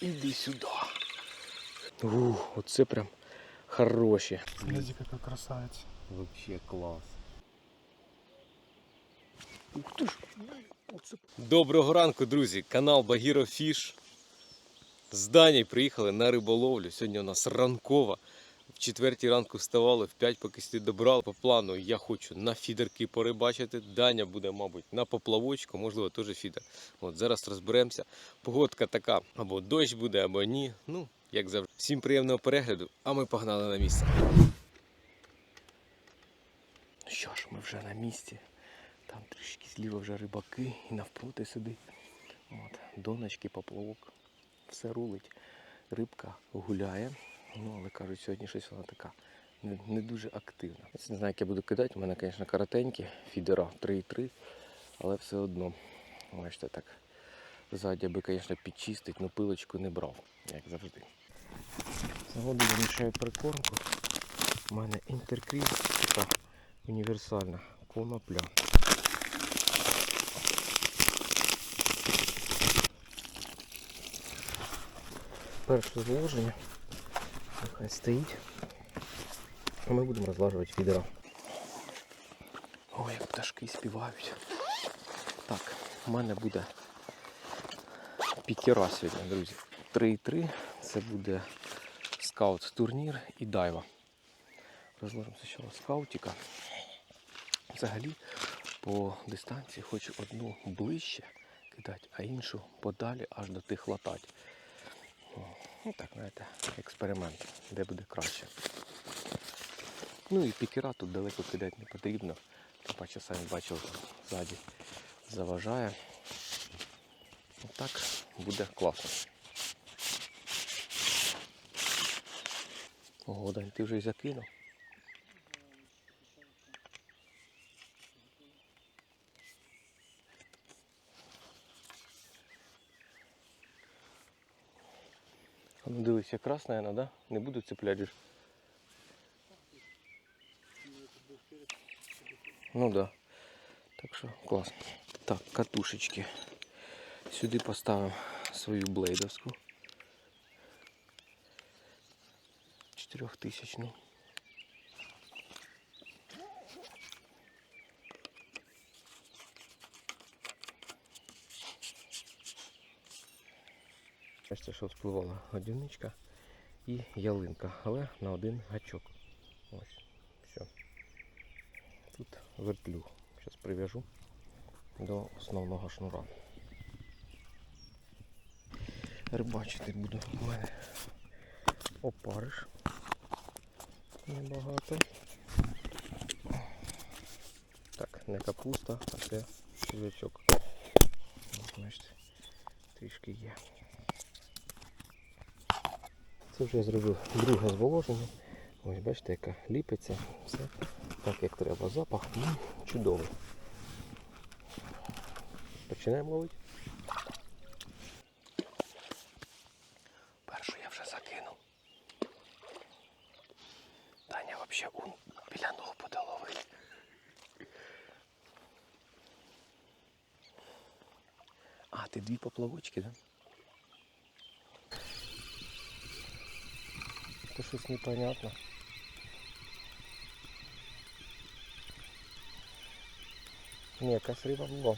Іди сюди. Ух, оце прям хороші. Смотрите, яка красавець. Вообще клас. Ух ти ж. Оце... Доброго ранку, друзі! Канал Багіро Фіш. З Данії приїхали на риболовлю. Сьогодні у нас ранкова. Четвертій ранку вставали, в п'ять поки сюди добрали. По плану я хочу на фідерки порибачити. Даня буде, мабуть, на поплавочку, можливо, теж фідер. От зараз розберемося. Погодка така, або дощ буде, або ні. Ну, як завжди. Всім приємного перегляду, а ми погнали на місце. Що ж, ми вже на місці. Там трішки зліва вже рибаки і навпроти сидить. От, донечки, поплавок. Все рулить. Рибка гуляє. Ну, але кажуть, сьогодні щось вона така не, не дуже активна. Не знаю, як я буду кидати. У мене, звісно, коротенькі, фідера 3,3, але все одно. Бачите, так. Ззаді би, звісно, підчистить, але пилочку не брав, як завжди. Заводу вирішаю прикормку. У мене інтеркріл така універсальна конопля. Перше зложення. Нехай стоїть. А ми будемо розлажувати фідера. Ой, як пташки співають. Так, у мене буде пікера сьогодні, друзі. 3,3 це буде скаут турнір і дайва. Розложимо спочатку скаутика. Взагалі по дистанції хочу одну ближче кидати, а іншу подалі аж до тих латать. О, Ну так, знаєте, експеримент, де буде краще. Ну і пікера тут далеко кидати не потрібно. Тим паче самі бачив, ззаді заважає. Так буде класно. Дань, ти вже і закинув. Ну дивись, якраз, наверное, да? Не буду цепляти. ж. Ну да. Так що класно. Так, катушечки. Сюди поставимо свою блейдовську. Чотирьохтисячну. Бачите, що спливала годівничка і ялинка, але на один гачок. Ось, все. Тут вертлюг. Зараз прив'яжу до основного шнура. Рибачити буду у мене опариш. Небагато. Так, не капуста, а це. Бачите, трішки є. Вже я зробив друге зволоження. Ось бачите, яка ліпиться, все так як треба. Запах м, чудовий. Починаємо ловити. Першу я вже закинув. Таня взагалі он біля ног буде ловити. А, ти дві поплавочки, так? Да? Это щось непонятно. Ні, якась риба була.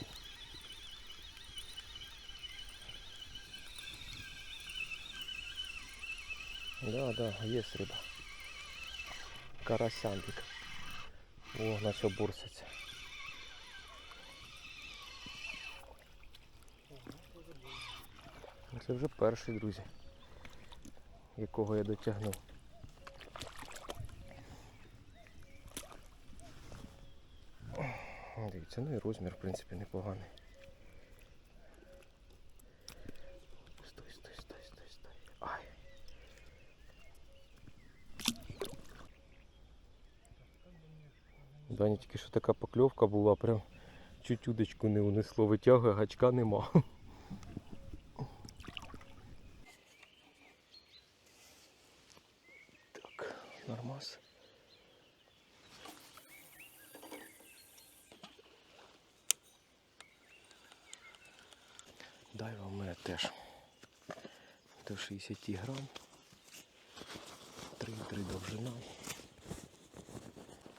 Да, да, есть риба. Карасянтик. О, начал бурситься. Це вже перший, друзі, якого я дотягнув. О, ну і розмір, в принципі, непоганий. Стой, стой, стой, стой, стой. Ай. Дані тільки що така покльовка була, прям чуть удочку не унесло, витягує, гачка нема. Так, нормас. Дайва в мене теж до 60 грам. 3,3 довжина.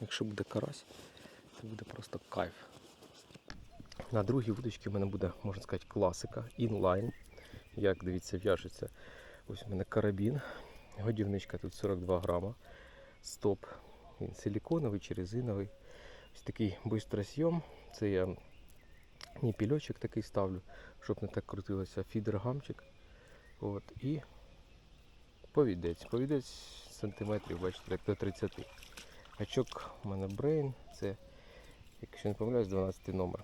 Якщо буде карась, це буде просто кайф. На другій вудочці в мене буде, можна сказати, класика, інлайн. Як дивіться, в'яжеться. Ось у мене карабін. Годівничка тут 42 грама. Стоп. Він силіконовий чи резиновий. Ось такий бистросйом. Це я ніпільочок такий ставлю, щоб не так крутилося. Фідер-гамчик. От. І повідець. Повідець сантиметрів, бачите, так до 30. Гачок у мене брейн. Це, якщо не помиляюсь, 12 номер.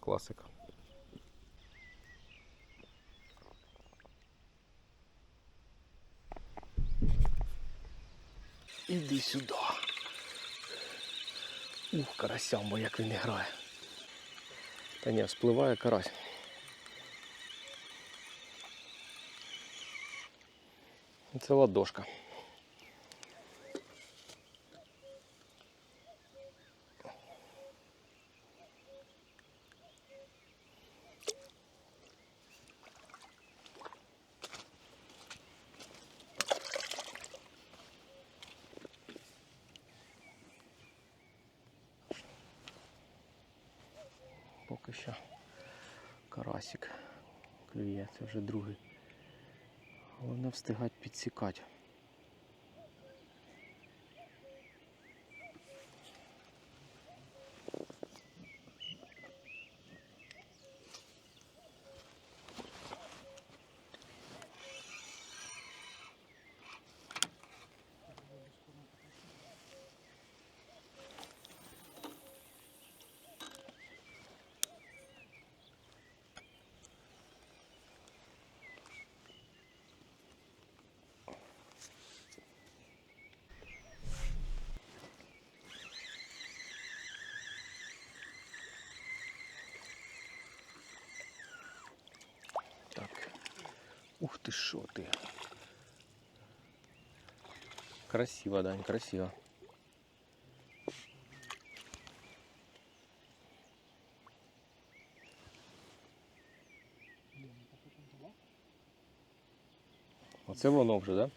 Класика. Іди сюди. Ух, карасямбо, як він не грає. Та ні, спливає карась. Це ладошка. Поки що карасик клює, це вже другий. Головне встигати підсікати. Ух ты, шо ты. Красиво, Дань, красиво. Оце воно вже, да?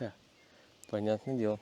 Понятное дело.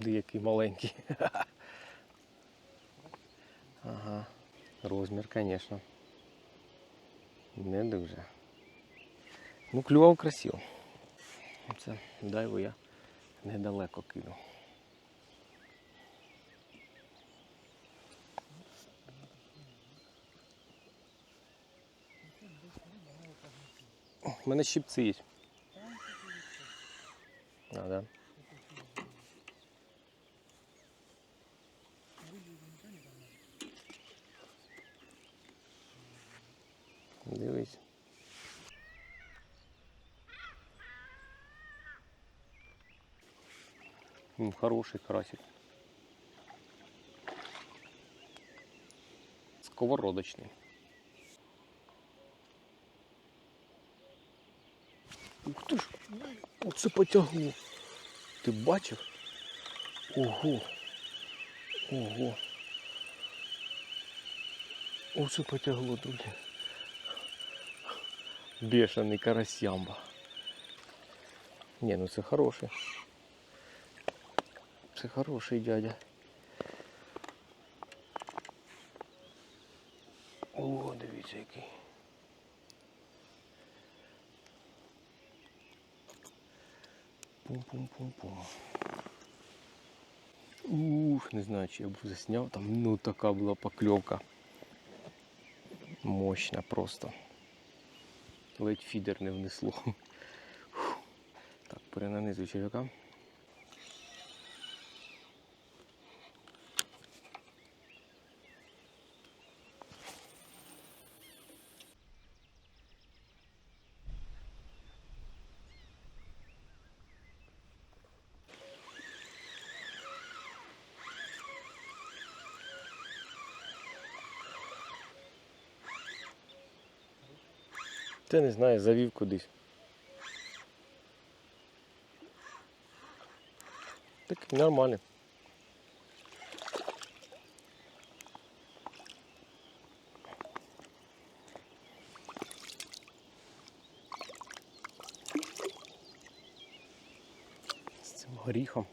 Де який маленький. Ага, розмір, звісно. Не дуже. Ну, клював красиво. Це дайву я недалеко кину. У мене щипці є. А, да. Дивись. М, Хороший карасик. Сковородочний. Ух ти ж, оце потягло. Ти бачив? Ого. Ого. Оце потягло, друзі. Бешений карасямба. Не, ну це хороший. Це хороший дядя. О, дивіться який. Пум-пум-пум-пум. Ух, не знаю, чи я б засняв там. Ну така була покльовка. Мощна просто. Ледь фідер не внесло. Так, перенанизуй черв'яка. Ти не знаю, завів кудись. Так нормально. З цим горіхом.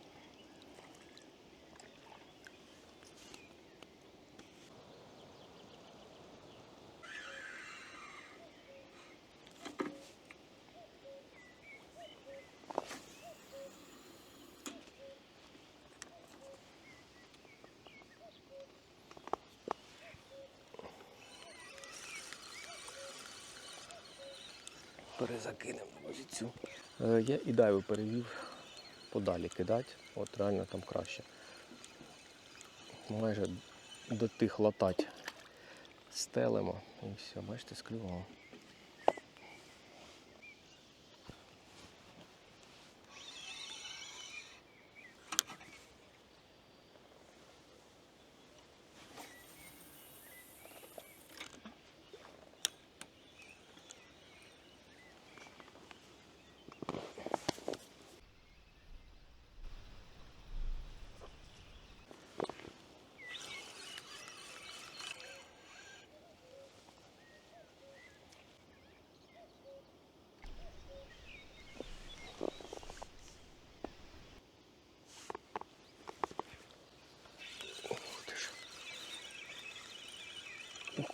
Перезакинемо цю. Е, Я і дайву перевів подалі кидати. От реально там краще. Майже до тих латать стелимо і все, бачите, склювало.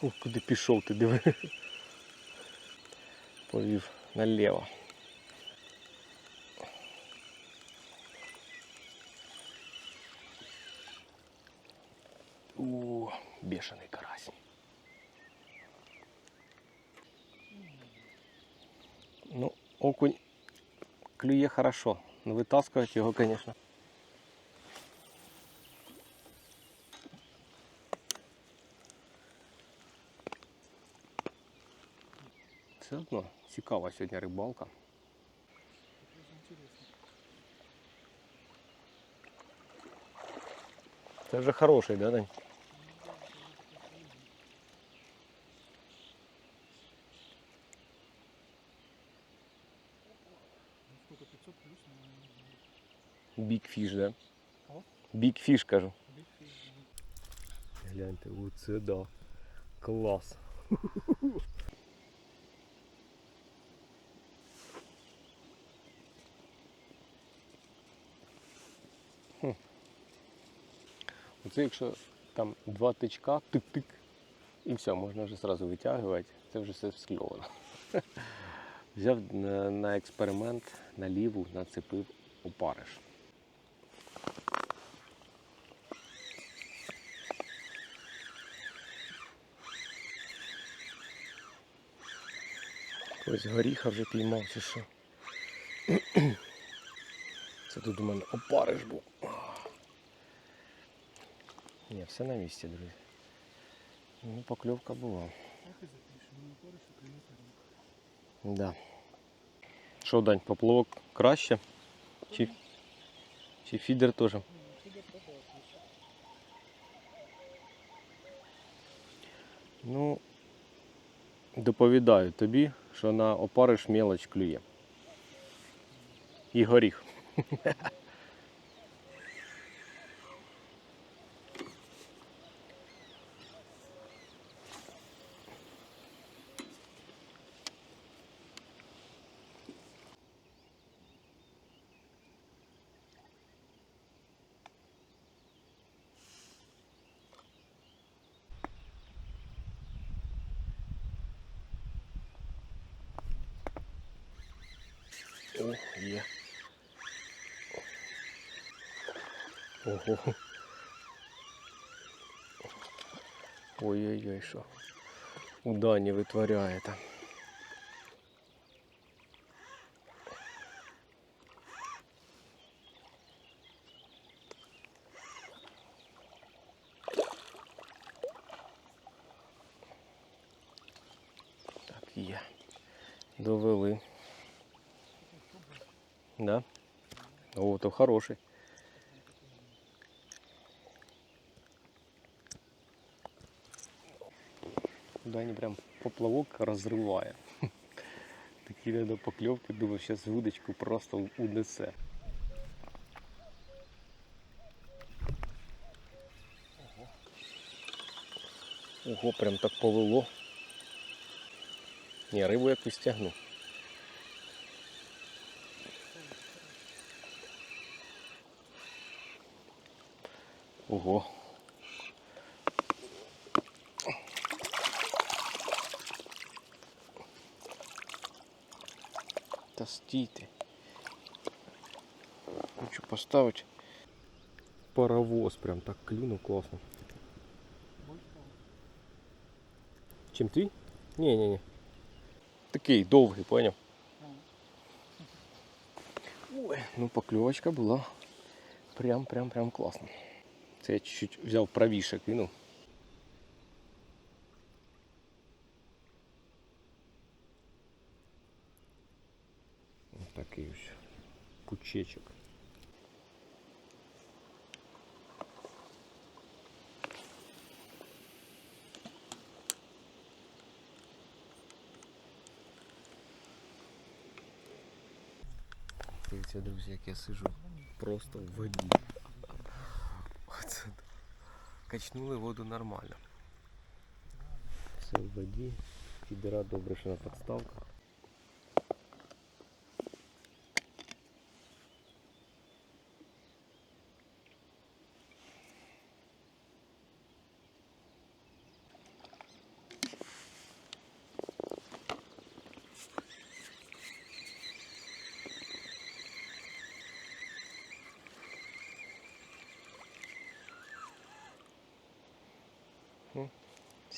Ого, куди пішов ти диви. Повів наліво. У, бешеный карась. Ну, окунь клює хорошо. Но вытаскивать его, конечно. Все одно цікава сьогодні рибалка. Це вже хороший, да, Дань? Сколько, 500 плюс, наверное. Big fish, да? О. Big fish, кажу. Big fish, да. Гляньте, оце да. Клас. Оце якщо там два тичка, тик-тик, і все, можна вже зразу витягувати. Це вже все скльовано. Взяв на, на експеримент на ліву, нацепив опариш. Ось горіха вже піймав чи що. Це тут у мене опариш був. Ні, все на місці, друзі. Ну, покльовка була. Да. Що, Дань, поплавок краще? Чи, чи фідер теж? Ну, доповідаю тобі, що на опариш мелоч клює. І горіх. О, є. Ого. Ой-ой-ой, що. У Дані витворяє там. Да? О, то хороший. Дані прям поплавок розриває. Такі надо покльовки, думаю, зараз вудочку просто унесе. Ого, прям так повело. Ні, рибу якусь тягну. Ого. Та стійте. Хочу поставити паровоз, прям так клюнув класно. Больше того. Чим твій? Ні, ні, ні. Такий довгий, поняв? Ой, ну покльовочка була. Прям, прям, прям класно. Це я чуть-чуть взяв правіше кинув. Такий ось пучечок. Дивіться, друзі, як я сижу просто в воді. Оце. Качнули воду нормально. Все в воді. Фідера добре, що на підставках.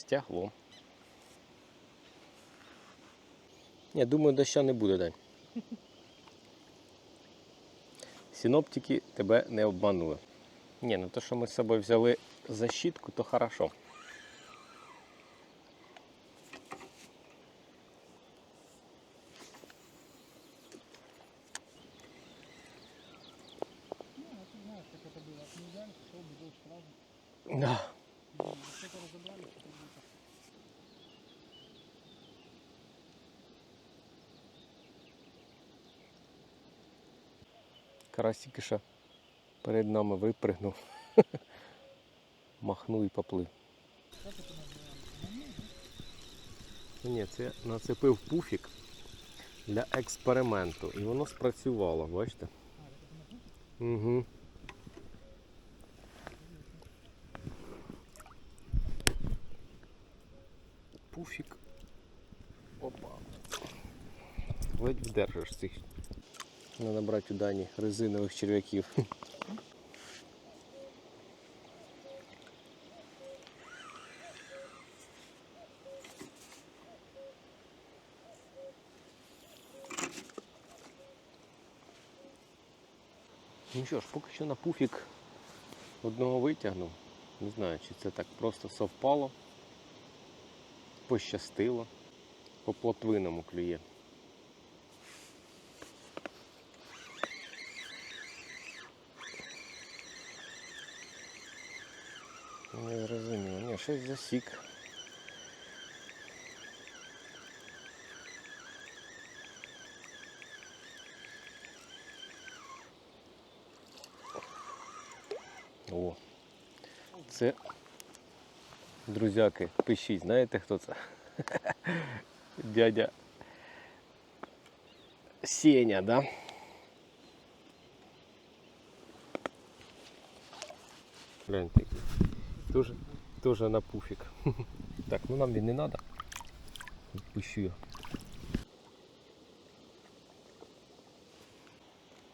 Стягло. Я думаю, доща не буде, день. Синоптики тебе не обманули. Ні, ну то, що ми з собою взяли защитку, то хорошо. Карась тільки що перед нами випригнув. Махнув і поплив. Как это называется? Ну, Ні, це нацепив пуфік для експерименту. І воно спрацювало, бачите? А, это ты на путь? Угу. Пуфік. Опа. Ледь вдержиш цих. Треба брати у Дані резинових черв'яків. Ну що ж, поки що на пуфік одного витягнув. Не знаю, чи це так просто совпало, пощастило, по плотвиному клює. Не зрозуміло. Ні, щось засік. О, це, друзяки, пишіть, знаєте хто це? Дядя Сеня, да? Гляньте. Тоже, тоже на пуфик. Так, ну нам він не надо. Пущу я.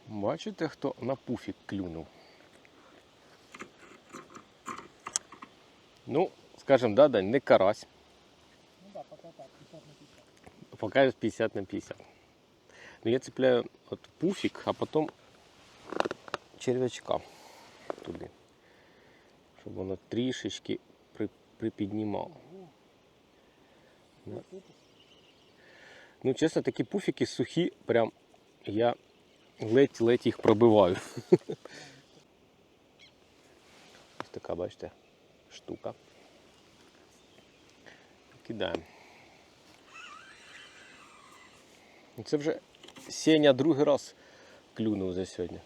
Бачите, хто на пуфік клюнув? Ну, скажем, да, Дань, не карась. Ну да, пока так, 50 на 50. Пока 50 на 50. Но я цепляю от пуфик, а потом червячка туди. Щоб воно трішечки припіднімало. Ну, чесно, такі пуфіки сухі, прям я ледь-ледь їх пробиваю. Ось така, бачите, штука. Кидаємо. Це вже Сеня другий раз клюнув за сьогодні.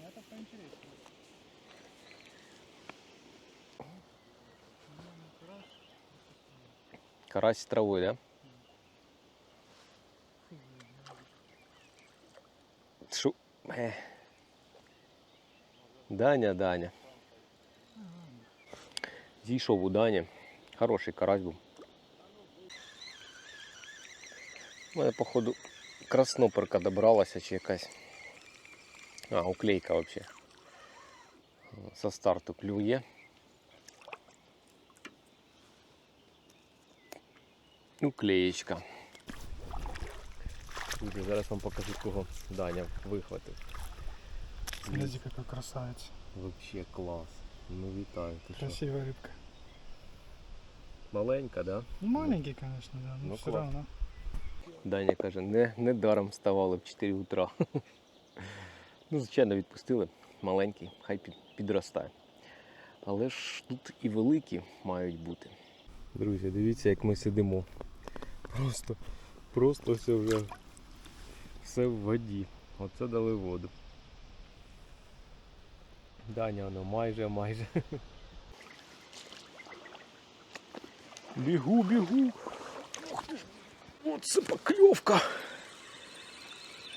Ну, это поинтереснее. Ну, ну, раз, Карась з травою, да? Шу... Даня, Даня. Зійшов у Дані. Хороший карась був. У мене, походу, красноперка добралася чи якась. А, уклейка взагалі. Со старту клює. Уклеєчка. Друзі, Зараз вам покажу, кого Даня вихватив. Смотрите, какой красавец. Вообще клас. Ну вітаю. Ти що? Красивая рыбка. Маленька, да? Ну, маленький, конечно, да, но Ну, все класс. равно. Даня каже, не, не даром вставали в 4 утра. ну, звичайно, відпустили. Маленький, хай під, підростає. Але ж тут і великі мають бути. Друзі, дивіться, як ми сидимо. Просто, просто все вже все в воді. Оце дали воду. Даня, воно майже, майже. Бігу, бігу. Ух. Оце покльовка.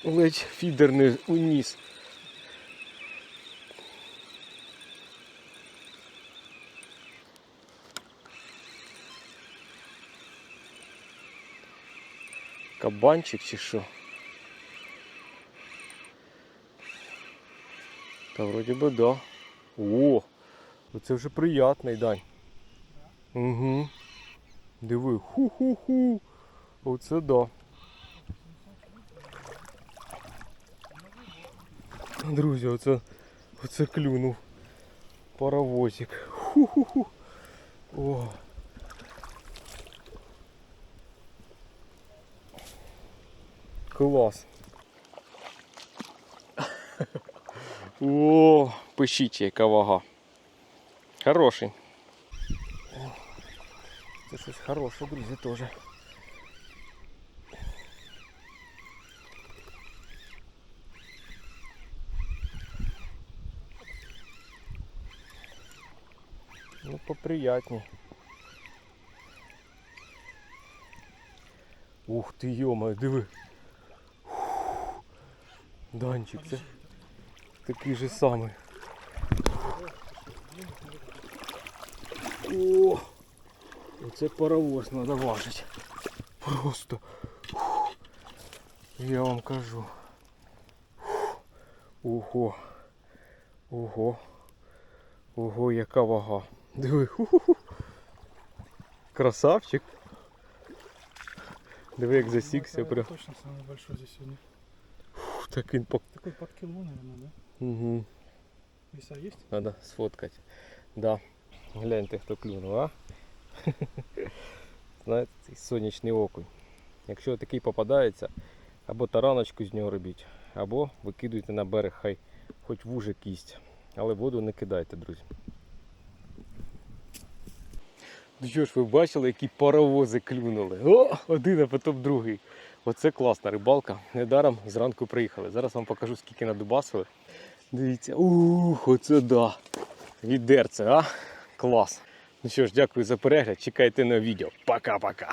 Ледь фідер не уніс. Кабанчик чи що? Та вроді би да. О, оце вже приятний дань. Угу. Диви, ху-ху-ху. Оце да. Друзі, оце, оце клюнув. Паровозик. Ху-ху-ху. О. Клас. О, пишіть, яка вага. Хороший. Це щось хороше, друзі, теж. Ну, поприятней. Ух ти, йома, диви. Данчик, це такий же самий. О! Оце паровоз треба важити. Просто. Фух. Я вам кажу. Фух. Ого. Ого. Ого, яка вага. Диви. Ху-ху-ху. Красавчик. Диви, як засікся прям. Точно самый большой здесь сегодня. Так він по... Такой под кило, наверное, да? Угу. Веса есть? Надо сфоткати. Да. Гляньте, хто клюнув, а? Знаєте, цей сонячний окунь. Якщо такий попадається, або тараночку з нього робіть, або викидуйте на берег, хай хоч вуже кість. Але воду не кидайте, друзі. Ну що ж, ви бачили, які паровози клюнули. О, один, а потім другий. Оце класна рибалка. Недаром зранку приїхали. Зараз вам покажу, скільки надубасили. Дивіться, ух, оце да. Відерце, а? Клас. Ну що ж, дякую за перегляд. Чекайте на відео. Пока-пока.